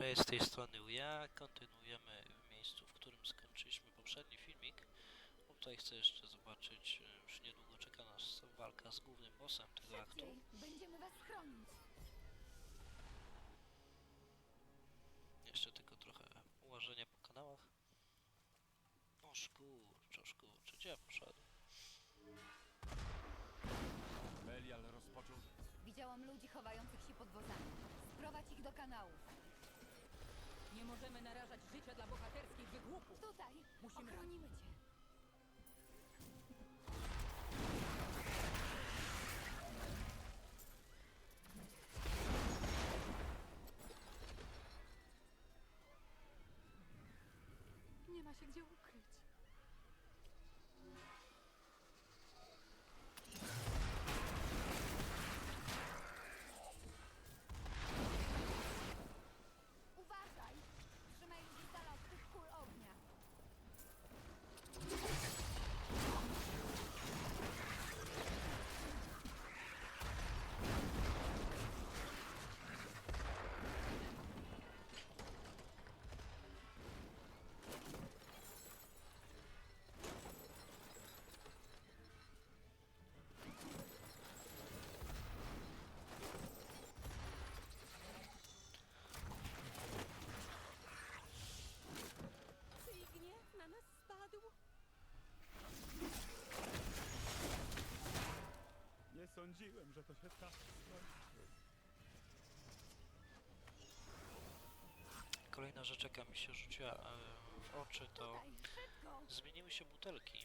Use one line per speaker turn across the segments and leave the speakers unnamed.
Cześć, z tej strony ja. Kontynuujemy w miejscu, w którym skończyliśmy poprzedni filmik. Bo Tutaj chcę jeszcze zobaczyć, e, już niedługo czeka nas walka z głównym bossem tego aktu.
Będziemy was chronić.
Jeszcze tylko trochę ułożenia po kanałach. O szkurcz, o szkurcz, gdzie ja poszedłem?
Belial rozpoczął.
Widziałam ludzi chowających się pod wozami. Sprowadź ich do kanałów.
Nie możemy narażać życia dla bohaterskich wygłupów.
Tutaj!
Musimy-
Ochronimy cię. Nie ma się gdzie ukryć. Uważaj! Trzymaj się z dala od tych kul ognia.
Czyj gniew na nas spadł?
Nie sądziłem, że to się tak skończy.
Kolejna rzecz, jaka mi się rzuciła e, w oczy, to zmieniły się butelki.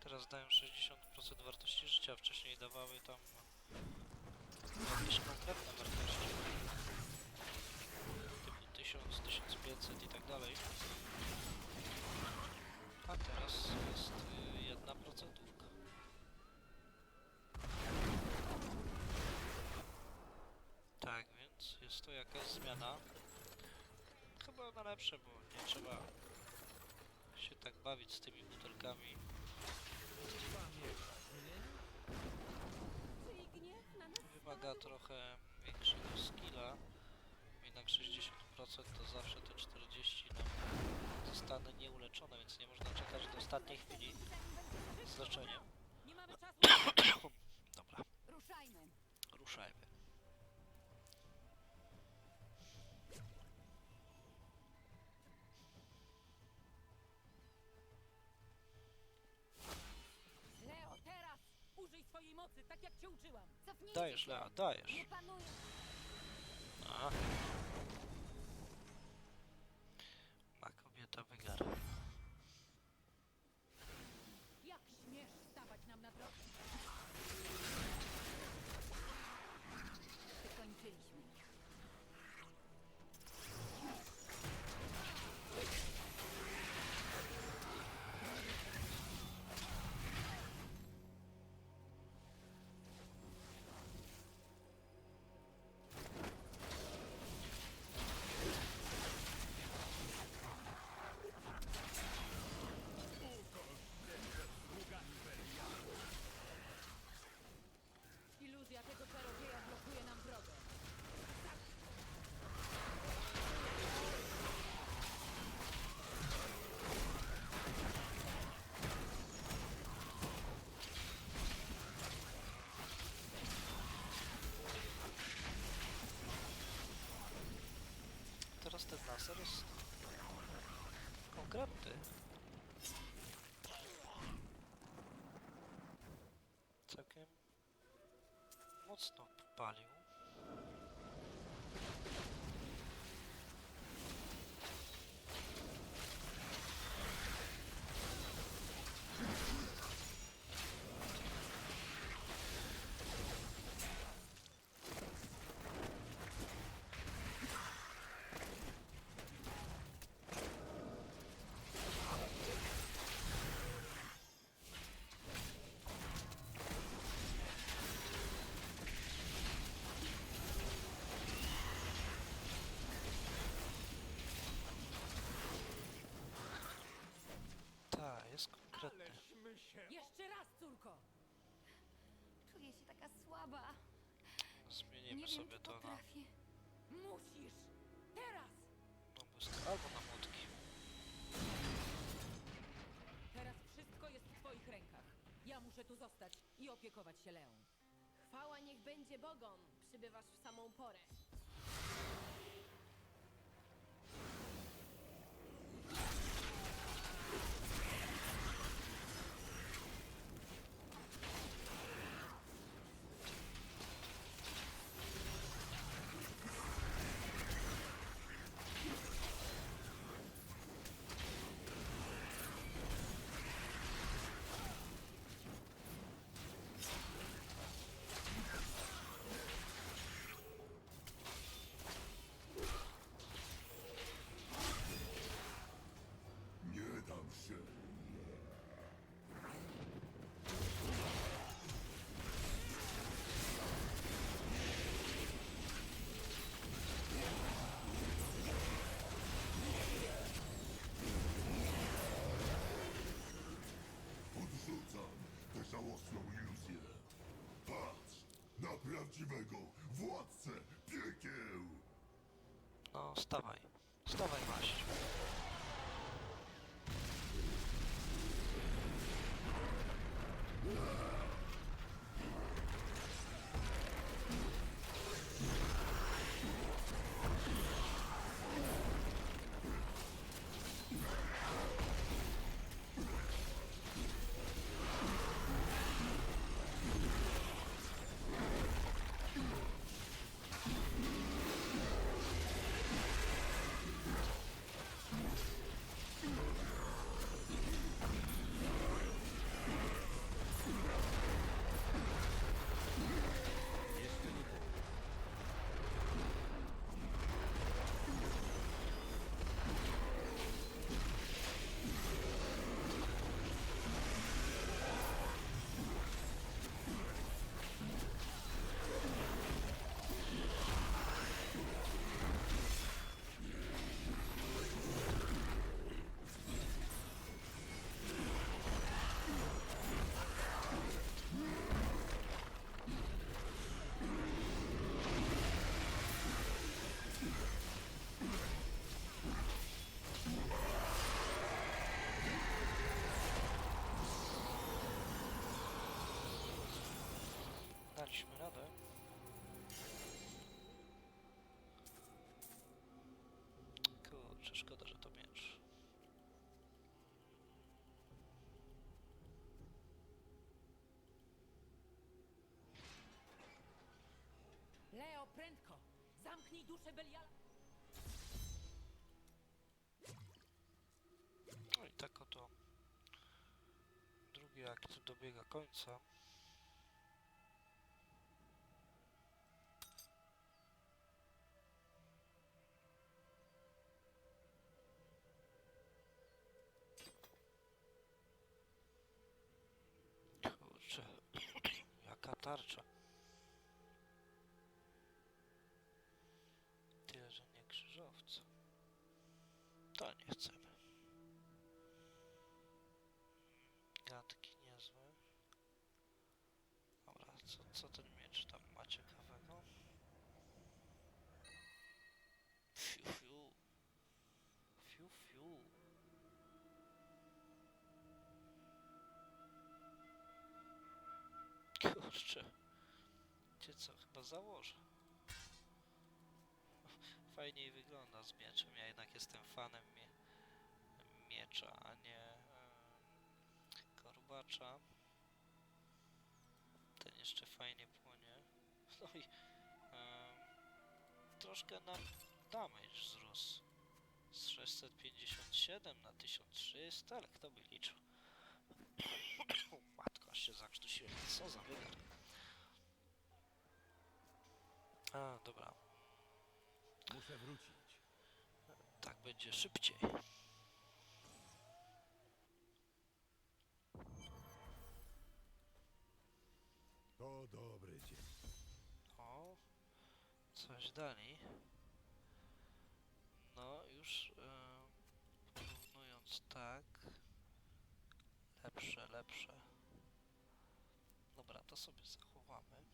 Teraz dają 60% wartości życia, wcześniej dawały tam jakieś konkretne wartości. Typu 1000, 1500 i tak dalej. A teraz jest y, jedna procentówka. Tak, więc jest to jakaś zmiana. Chyba na lepsze, bo nie trzeba się tak bawić z tymi butelkami. Wymaga trochę większego skilla. Jednak 60% to zawsze te 40 nam zostanę nieuleczone, więc nie można czekać do ostatniej chwili z leczeniem. Dobra,
Ruszajmy!
ruszajmy.
Swojej mocy, tak jak cię uczyłam.
Dajesz,
się!
Lea, dajesz.
Nie panuję!
Ma kobieta wygara.
Jak śmiesz stawać nam na drogę?
Wykończyliśmy ich.
Iluzja tego czarodzieja blokuje nam drogę.
Teraz ten laser jest konkretny. Całkiem mocno palił. Zmienimy Nie wiem,
sobie to
na... Musisz! Teraz!
No bo jest albo
na
młotki. Teraz
wszystko
jest
w twoich
rękach.
Ja muszę tu zostać i opiekować się Leą.
Chwała niech będzie bogom. Przybywasz w samą porę.
Prawdziwego władcę piekieł.
No, stawaj. Stawaj,
Duszę Beliala!
No i tak oto drugi akt dobiega końca. Kurczę, jaka tarcza. Gadki niezłe. Dobra, co, co ten miecz tam ma ciekawego? Fiu, fiu. Fiu, fiu. Kurczę. Gdzie co? Chyba założę. Fajniej wygląda z mieczem. Ja jednak jestem fanem mie miecza, a nie korbacza. Ten jeszcze fajnie płonie. No i em, troszkę nam damage wzrósł. Z 657 na 1300, ale kto by liczył? Matko, aż się zakrztusiłem. Co za wygar. A, dobra.
Muszę wrócić.
Tak będzie szybciej.
Dobry dzień.
O, coś dali. No, już e, porównując tak. Lepsze, lepsze. Dobra, to sobie zachowamy.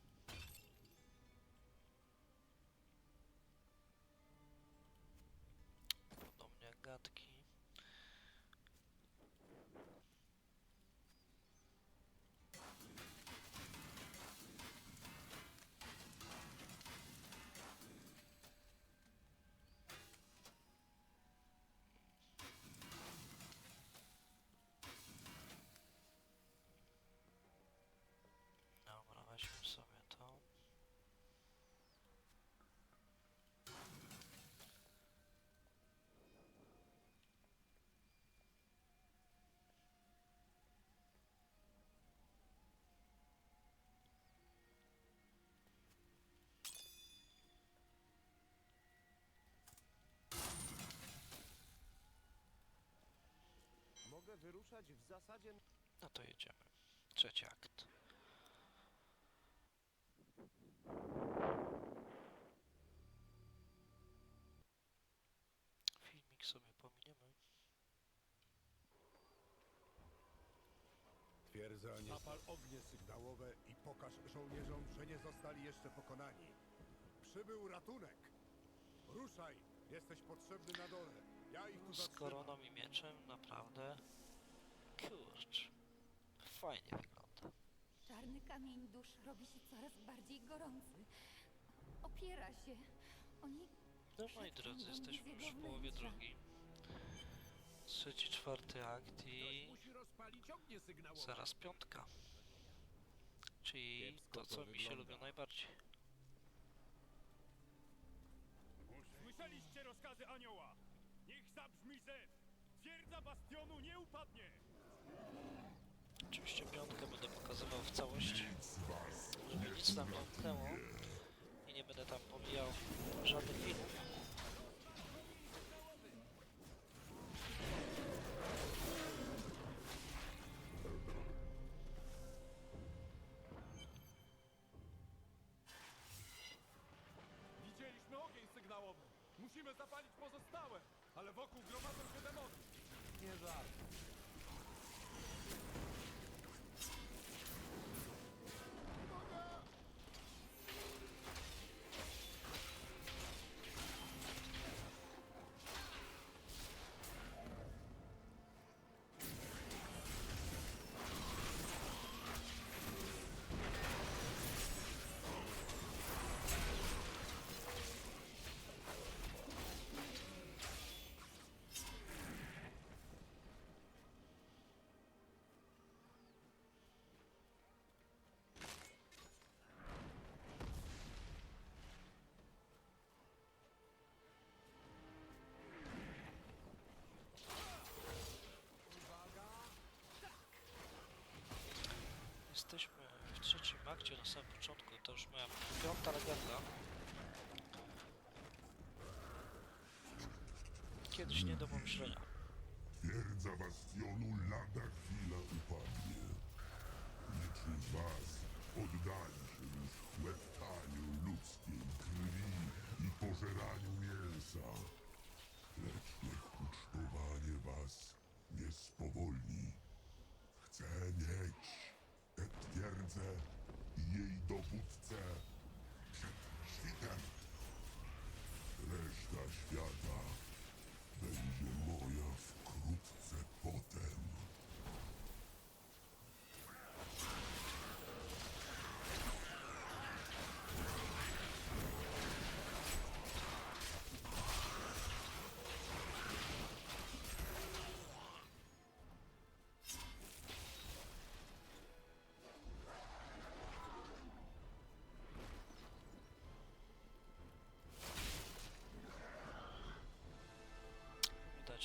Wyruszać w zasadzie
No to jedziemy. Trzeci akt. Filmik sobie pominiemy.
Twierdza nie...
Zapal ognie sygnałowe
i pokaż żołnierzom, że nie zostali jeszcze pokonani. Przybył ratunek! Ruszaj! Jesteś potrzebny na dole. Ja ich tu
Z
zatrzymam.
koroną i mieczem, naprawdę. Kurcz. Fajnie wygląda.
Czarny kamień dusz robi się coraz bardziej gorący. Opiera się. Oni
No moi drodzy, jesteśmy w połowie drogi. Trzeci, czwarty akt i
musi rozpalić ognie sygnałowe.
zaraz piątka. Czyli
Kiepsko
to,
to
co mi się
wygląda.
lubią najbardziej.
Słyszeliście rozkazy anioła? Niech zabrzmi zew! Twierdza bastionu nie upadnie!
Oczywiście piątkę będę pokazywał w całości, żeby nic nam nie umknęło i nie będę tam pomijał żadnych filmów.
Widzieliśmy ogień sygnałowy. Musimy zapalić pozostałe, ale wokół gromadzą się demony.
nie żart.
Trzecim akcie na samym początku, to już moja piąta legenda. Kiedyś nie do pomyślenia.
Twierdza bastionu lada chwila upadnie. Niczym was oddali się już chłeptaniu ludzkiej krwi i pożeraniu mięsa. Lecz niech ucztowanie was nie spowolni. Chcę mieć tę twierdzę jej dowódcę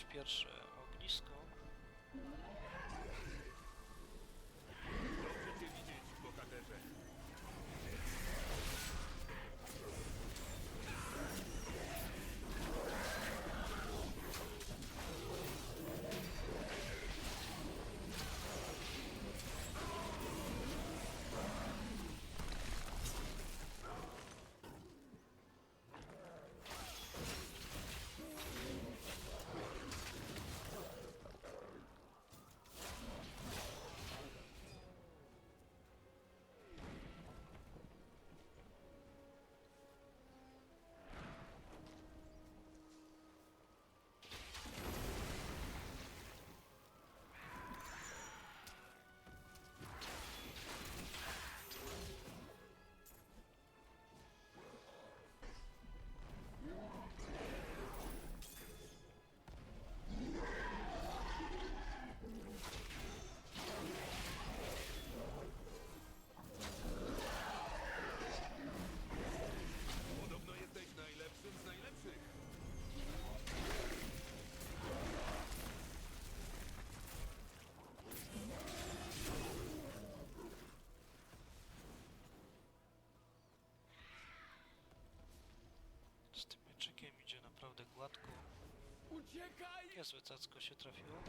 Pierwsze ognisko. Niezłe cacko się trafiło.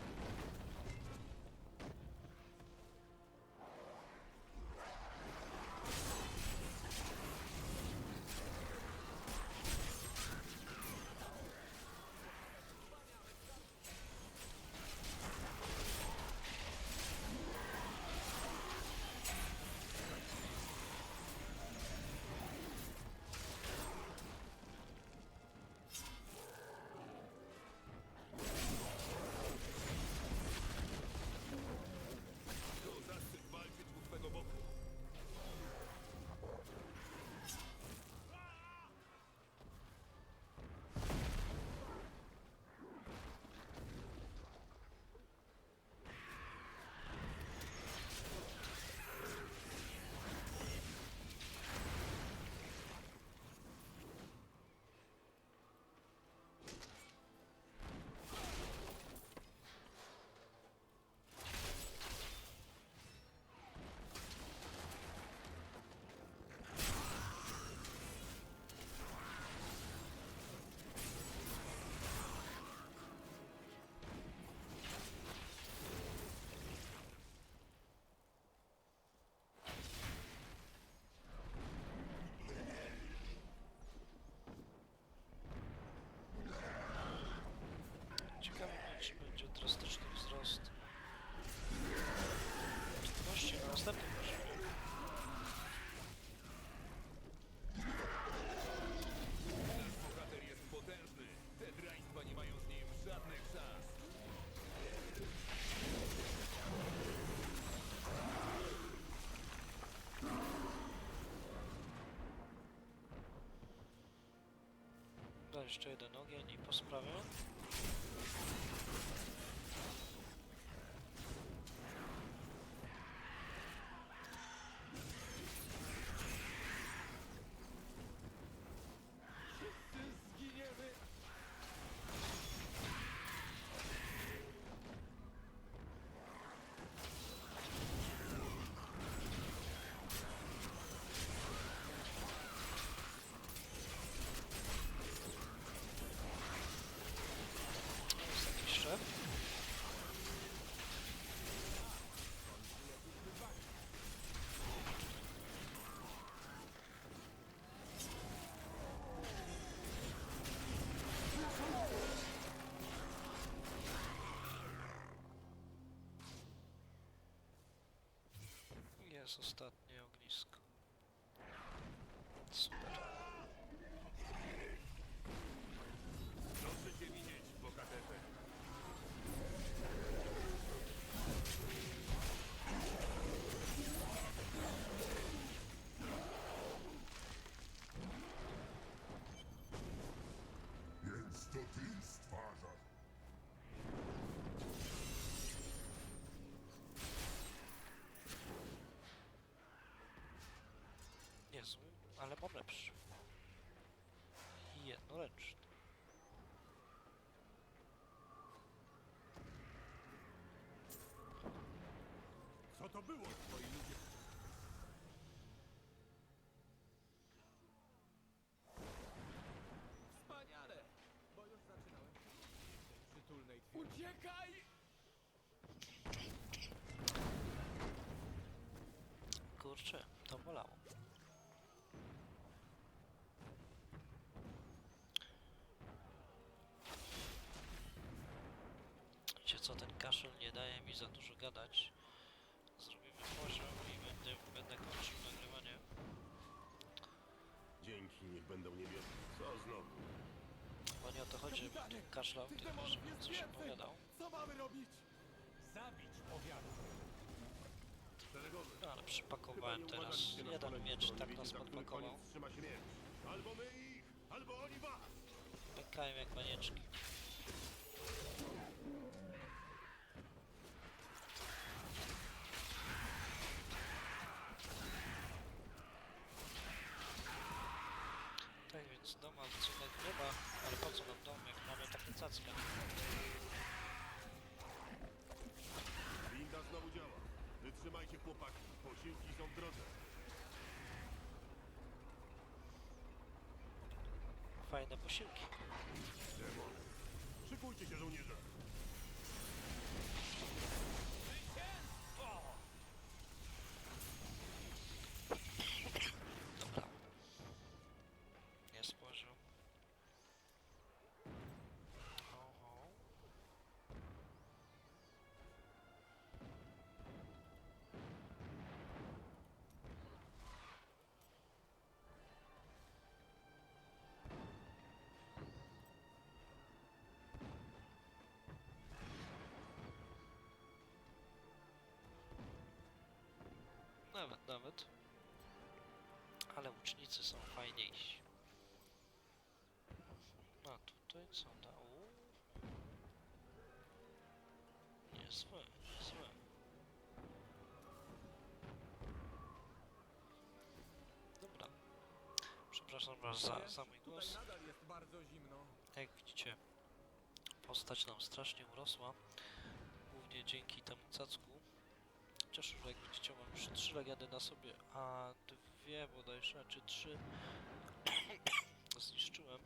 Jeszcze jeden ogień i po sprawie. Jest ostatnie ognisko. Super. I Jednoręczny.
Co to było, twoi ludzie?
Wspaniale! Bo już zaczynałem w tej przytulnej twierdzy. Uciekaj!
Kaszel nie daje mi za dużo gadać. Zrobimy poziom i będę, będę kończył nagrywanie.
Dzięki niech będą niebieskie. Co znowu?
Bo nie o to chodzi, żebym tu kaszlał, tylko żebym coś opowiadał.
Co mamy robić? Zabić.
Szeregowy.
No ale
Chyba
przypakowałem
nie
teraz
uważaliście na
jeden miecz, tak nas
wiecie, za który
podpakował.
koniec trzyma się miecz. Albo my ich, albo oni was.
Pękają jak banieczki. Tak więc dom odcinek nie ma, ale po co nam dom, jak mamy takie cacka?
Winda znowu działa. Wytrzymajcie chłopaki. Posiłki są w drodze.
Fajne posiłki.
Demon. Szykujcie się, żołnierze.
Nawet, nawet. Ale łucznicy są fajniejsi. A tutaj co da? Uuu. Niezłe, niezłe. Dobra. Przepraszam was za, za mój głos. Jak widzicie, postać nam strasznie urosła. Głównie dzięki temu cacku. Chociaż już jak widzicie mam już trzy legendy na sobie, a dwie bodajże, czy trzy zniszczyłem.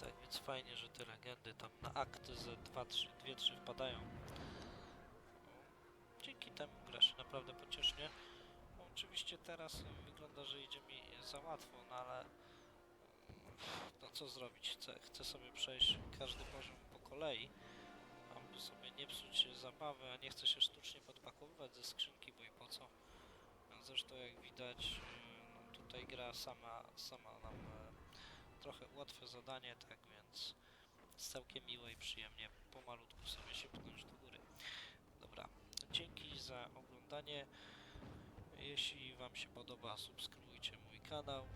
Tak więc fajnie, że te legendy tam na akty ze 2-3 wpadają. Dzięki temu gra się naprawdę pociesznie. Oczywiście teraz wygląda, że idzie mi za łatwo, no ale no co zrobić? Chcę sobie przejść każdy poziom po kolei, sobie nie psuć zabawy, a nie chcę się sztucznie podpakowywać ze skrzynki, bo i po co? Zresztą jak widać, yy, no, tutaj gra sama, sama nam e, trochę ułatwia zadanie, tak więc całkiem miło i przyjemnie pomalutku sobie się pchnąć do góry. Dobra, dzięki za oglądanie. Jeśli Wam się podoba, subskrybujcie mój kanał.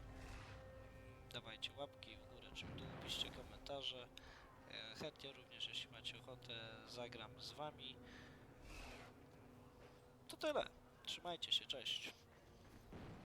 Dawajcie łapki w górę czy w dół, piszcie komentarze. Chętnie również, jeśli macie ochotę, zagram z wami. To tyle. Trzymajcie się, cześć.